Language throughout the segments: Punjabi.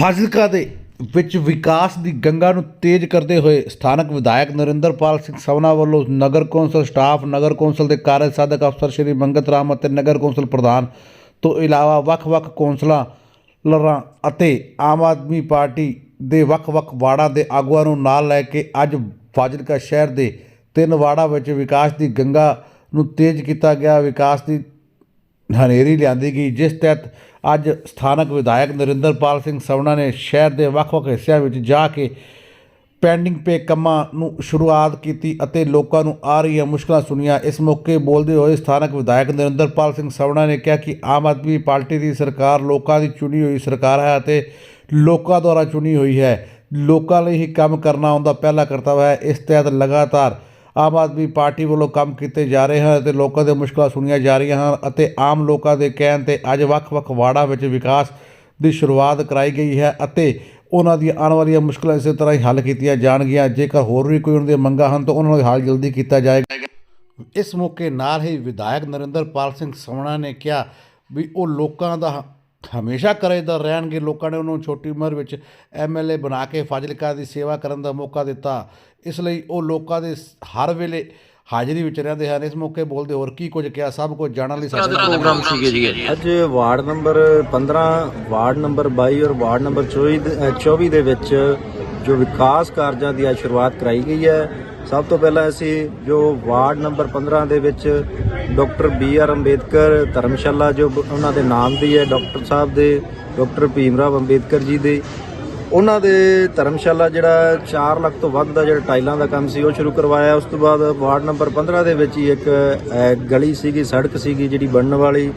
ਫਾਜ਼ਿਲਕਾ ਦੇ ਵਿੱਚ ਵਿਕਾਸ ਦੀ ਗੰਗਾ ਨੂੰ ਤੇਜ਼ ਕਰਦੇ ਹੋਏ ਸਥਾਨਕ ਵਿਧਾਇਕ ਨਰਿੰਦਰਪਾਲ ਸਿੰਘ ਸਵਨਾ ਵੱਲੋਂ ਨਗਰ ਕੌਂਸਲ ਸਟਾਫ, ਨਗਰ ਕੌਂਸਲ ਦੇ ਕਾਰਜ ਸਾਧਕ ਅਫਸਰ ਸ਼੍ਰੀ ਮੰਗਤ ਰਾਮ ਅਤੇ ਨਗਰ ਕੌਂਸਲ ਪ੍ਰਧਾਨ ਤੋਂ ਇਲਾਵਾ ਵੱਖ-ਵੱਖ ਕੌਂਸਲਾਂ ਲਰਾਂ ਅਤੇ ਆਮ ਆਦਮੀ ਪਾਰਟੀ ਦੇ ਵੱਖ-ਵੱਖ ਵਾਰਡਾਂ ਦੇ ਆਗੂਆਂ ਨੂੰ ਨਾਲ ਲੈ ਕੇ ਅੱਜ ਫਾਜ਼ਿਲਕਾ ਸ਼ਹਿਰ ਦੇ ਤਿੰਨ ਵਾਰਡਾਂ ਵਿੱਚ ਵਿਕਾਸ ਦੀ ਗੰਗਾ ਨੂੰ ਤੇਜ਼ ਕੀਤਾ ਗਿਆ। ਵਿਕਾਸ ਦੀ ਹਨੇਰੀ ਲਿਆਂਦੀ ਗਈ, ਜਿਸ ਤਹਿਤ ਅੱਜ ਸਥਾਨਕ ਵਿਧਾਇਕ ਨਰਿੰਦਰਪਾਲ ਸਿੰਘ ਸਵਣਾ ਨੇ ਸ਼ਹਿਰ ਦੇ ਵੱਖ-ਵੱਖ ਹਿੱਸਿਆਂ ਵਿੱਚ ਜਾ ਕੇ ਪੈਂਡਿੰਗ ਪੇ ਕੰਮਾਂ ਨੂੰ ਸ਼ੁਰੂਆਤ ਕੀਤੀ ਅਤੇ ਲੋਕਾਂ ਨੂੰ ਆ ਰਹੀਆਂ ਮੁਸ਼ਕਲਾਂ ਸੁਣੀਆਂ। ਇਸ ਮੌਕੇ ਬੋਲਦੇ ਹੋਏ ਸਥਾਨਕ ਵਿਧਾਇਕ ਨਰਿੰਦਰਪਾਲ ਸਿੰਘ ਸਵਣਾ ਨੇ ਕਿਹਾ ਕਿ ਆਮ ਆਦਮੀ ਪਾਰਟੀ ਦੀ ਸਰਕਾਰ ਲੋਕਾਂ ਦੀ ਚੁਣੀ ਹੋਈ ਸਰਕਾਰ ਹੈ ਅਤੇ ਲੋਕਾਂ ਦੁਆਰਾ ਚੁਣੀ ਹੋਈ ਹੈ। ਲੋਕਾਂ ਲਈ ਹੀ ਕੰਮ ਕਰਨਾ ਉਹਦਾ ਪਹਿਲਾ ਕਰਤੱਵ ਹੈ। ਇਸ ਤਹਿਤ ਲਗਾਤਾਰ ਆਮ ਆਦਮੀ ਪਾਰਟੀ ਵੱਲੋਂ ਕੰਮ ਕੀਤੇ ਜਾ ਰਹੇ ਹਨ ਅਤੇ ਲੋਕਾਂ ਦੇ ਮੁਸ਼ਕਲਾਂ ਸੁਣੀਆਂ ਜਾ ਰਹੀਆਂ ਹਨ ਅਤੇ ਆਮ ਲੋਕਾਂ ਦੇ ਕਹਿਣ ਤੇ ਅੱਜ ਵੱਖ-ਵੱਖ ਵਾਰਡਾਂ ਵਿੱਚ ਵਿਕਾਸ ਦੀ ਸ਼ੁਰੂਆਤ ਕਰਾਈ ਗਈ ਹੈ ਅਤੇ ਉਹਨਾਂ ਦੀਆਂ ਆਉਣ ਵਾਲੀਆਂ ਮੁਸ਼ਕਲਾਂ ਇਸੇ ਤਰ੍ਹਾਂ ਹੀ ਹੱਲ ਕੀਤੀਆਂ ਜਾਣਗੀਆਂ। ਜੇਕਰ ਹੋਰ ਵੀ ਕੋਈ ਉਹਨਾਂ ਦੀਆਂ ਮੰਗਾਂ ਹਨ ਤਾਂ ਉਹਨਾਂ ਦਾ ਹੱਲ ਜਲਦੀ ਕੀਤਾ ਜਾਏਗਾ। ਇਸ ਮੌਕੇ ਨਾਲ ਹੀ ਵਿਧਾਇਕ ਨਰਿੰਦਰਪਾਲ ਸਿੰਘ ਸੋਣਾ ਨੇ ਕਿਹਾ ਵੀ ਉਹ ਲੋਕਾਂ ਦਾ ਹਮੇਸ਼ਾ ਕਰੇਦਾਰ ਰਹਿਣਗੇ। ਲੋਕਾਂ ਨੇ ਉਹਨੂੰ ਛੋਟੀ ਉਮਰ ਵਿੱਚ ਐਮਐਲਏ ਬਣਾ ਕੇ ਫਾਜ਼ਿਲਕਾ ਦੀ ਸੇਵਾ ਕਰਨ ਦਾ ਮੌਕਾ ਦਿੱਤਾ। ਇਸ ਲਈ ਉਹ ਲੋਕਾਂ ਦੇ ਹਰ ਵੇਲੇ ਹਾਜ਼ਰੀ ਵਿੱਚ ਰਹਿੰਦੇ ਹਨ। ਇਸ ਮੌਕੇ ਬੋਲਦੇ ਹੋਰ ਕੀ ਕੁਝ ਕਿਹਾ ਸਭ ਕੁਝ ਜਾਣਨ ਲਈ ਸਾਡੇ ਪ੍ਰੋਗਰਾਮ ਸੀਗੇ ਜੀ? ਅੱਜ ਵਾਰਡ ਨੰਬਰ 15 ਵਾਰਡ ਨੰਬਰ 22 ਔਰ ਵਾਰਡ ਨੰਬਰ 24 ਦੇ- ਅ, 24 ਦੇ ਵਿੱਚ ਜੋ ਵਿਕਾਸ ਕਾਰਜਾਂ ਦੀ ਅੱਜ ਸ਼ੁਰੂਆਤ ਕਰਾਈ ਗਈ ਹੈ, ਸਭ ਤੋਂ ਪਹਿਲਾਂ ਅਸੀਂ ਜੋ ਵਾਰਡ ਨੰਬਰ 15 ਦੇ ਵਿੱਚ doctor B R Ambedkar Dharamshala ਜੋ ਉਹਨਾਂ ਦੇ ਨਾਮ ਦੀ ਹੈ, ਡਾਕਟਰ ਸਾਹਿਬ ਦੇ, ਡਾਕਟਰ ਭੀਮਰਾਵ ਅੰਬੇਦਕਰ ਜੀ ਦੇ, ਉਹਨਾਂ ਦੇ ਧਰਮਸ਼ਾਲਾ ਜਿਹੜਾ 4 ਲੱਖ ਤੋਂ ਵੱਧ ਦਾ ਜਿਹੜਾ ਟਾਈਲਾਂ ਦਾ ਕੰਮ ਸੀ, ਉਹ ਸ਼ੁਰੂ ਕਰਵਾਇਆ। ਉਸ ਤੋਂ ਬਾਅਦ ਵਾਰਡ ਨੰਬਰ 15 ਦੇ ਵਿੱਚ ਹੀ ਇੱਕ ਗਲੀ ਸੀਗੀ, ਸੜਕ ਸੀਗੀ ਜਿਹੜੀ ਬਣਨ ਵਾਲੀ।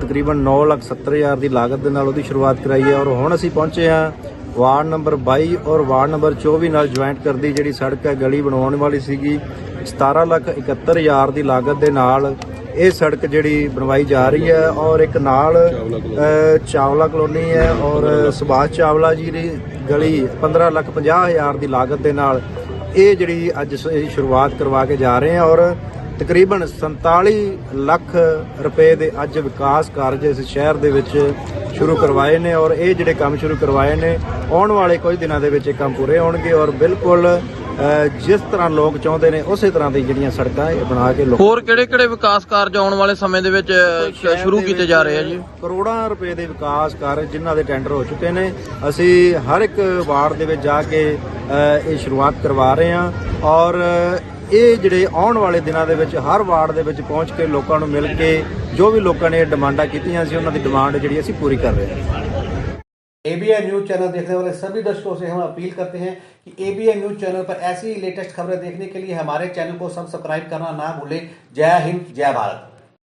ਤਕਰੀਬਨ 9 ਲੱਖ 70 ਹਜ਼ਾਰ ਦੀ ਲਾਗਤ ਦੇ ਨਾਲ ਉਹਦੀ ਸ਼ੁਰੂਆਤ ਕਰਾਈ ਹੈ ਔਰ ਹੁਣ ਅਸੀਂ ਪਹੁੰਚੇ ਹਾਂ ਵਾਰਡ ਨੰਬਰ 22 ਔਰ ਵਾਰਡ ਨੰਬਰ 24 ਨਾਲ ਜੁਆਇੰਟ ਕਰਦੀ ਜਿਹੜੀ ਸੜਕ ਹੈ, ਗਲੀ ਬਣਾਉਣ ਵਾਲੀ ਸੀਗੀ। 17 ਲੱਖ 71 ਹਜ਼ਾਰ ਦੀ ਲਾਗਤ ਦੇ ਨਾਲ ਇਹ ਸੜਕ ਜਿਹੜੀ ਬਣਵਾਈ ਜਾ ਰਹੀ ਹੈ ਔਰ ਇੱਕ ਨਾਲ ਚਾਵਲਾ ਕਲੋਨੀ ਹੈ ਔਰ ਸੁਭਾਸ਼ ਚਾਵਲਾ ਜੀ ਦੀ ਗਲੀ 15 ਲੱਖ 50 ਹਜ਼ਾਰ ਦੀ ਲਾਗਤ ਦੇ ਨਾਲ ਇਹ ਜਿਹੜੀ ਅੱਜ ਇਹ ਸ਼ੁਰੂਆਤ ਕਰਵਾ ਕੇ ਜਾ ਰਹੇ ਹਾਂ ਔਰ ਤਕਰੀਬਨ 47 ਲੱਖ ਰੁਪਏ ਦੇ ਅੱਜ ਵਿਕਾਸ ਕਾਰਜ ਇਸ ਸ਼ਹਿਰ ਦੇ ਵਿੱਚ ਸ਼ੁਰੂ ਕਰਵਾਏ ਨੇ ਔਰ ਇਹ ਜਿਹੜੇ ਕੰਮ ਸ਼ੁਰੂ ਕਰਵਾਏ ਨੇ ਆਉਣ ਵਾਲੇ ਕੁਝ ਦਿਨਾਂ ਦੇ ਵਿੱਚ ਇਹ ਕੰਮ ਪੂਰੇ ਹੋਣਗੇ ਔਰ ਬਿਲਕੁਲ ਜਿਸ ਤਰ੍ਹਾਂ ਲੋਕ ਚਾਹੁੰਦੇ ਨੇ ਉਸੇ ਤਰ੍ਹਾਂ ਦੀ ਜਿਹੜੀਆਂ ਸੜਕਾਂ ਇਹ ਬਣਾ ਕੇ ਲੋਕ ਹੋਰ ਕਿਹੜੇ ਕਿਹੜੇ ਵਿਕਾਸ ਕਾਰਜ ਆਉਣ ਵਾਲੇ ਸਮੇਂ ਦੇ ਵਿੱਚ ਸ਼ੁਰੂ ਕੀਤੇ ਜਾ ਰਹੇ ਆ ਜੀ? ਕਰੋੜਾਂ ਰੁਪਏ ਦੇ ਵਿਕਾਸ ਕਾਰਜ ਜਿਨ੍ਹਾਂ ਦੇ ਟੈਂਡਰ ਹੋ ਚੁੱਕੇ ਨੇ। ਅਸੀਂ ਹਰ ਇੱਕ ਵਾਰਡ ਦੇ ਵਿੱਚ ਜਾ ਕੇ ਇਹ ਸ਼ੁਰੂਆਤ ਕਰਵਾ ਰਹੇ ਹਾਂ ਔਰ ਇਹ ਜਿਹੜੇ ਆਉਣ ਵਾਲੇ ਦਿਨਾਂ ਦੇ ਵਿੱਚ ਹਰ ਵਾਰਡ ਦੇ ਵਿੱਚ ਪਹੁੰਚ ਕੇ ਲੋਕਾਂ ਨੂੰ ਮਿਲ ਕੇ ਜੋ ਵੀ ਲੋਕਾਂ ਨੇ ਡਿਮਾਂਡਾਂ ਕੀਤੀਆਂ ਸੀ ਉਹਨਾਂ ਦੀ ਡਿਮਾਂਡ ਜਿਹੜੀ ਅਸੀਂ ਪੂਰੀ ਕਰ ਰਹੇ ਹਾਂ एबीएन न्यूज चैनल देखने वाले सभी दर्शकों से हम अपील करते हैं कि एबीएन न्यूज चैनल पर ऐसी ही लेटेस्ट खबरें देखने के लिए हमारे चैनल को सब्सक्राइब करना ना भूलें जय हिंद जय भारत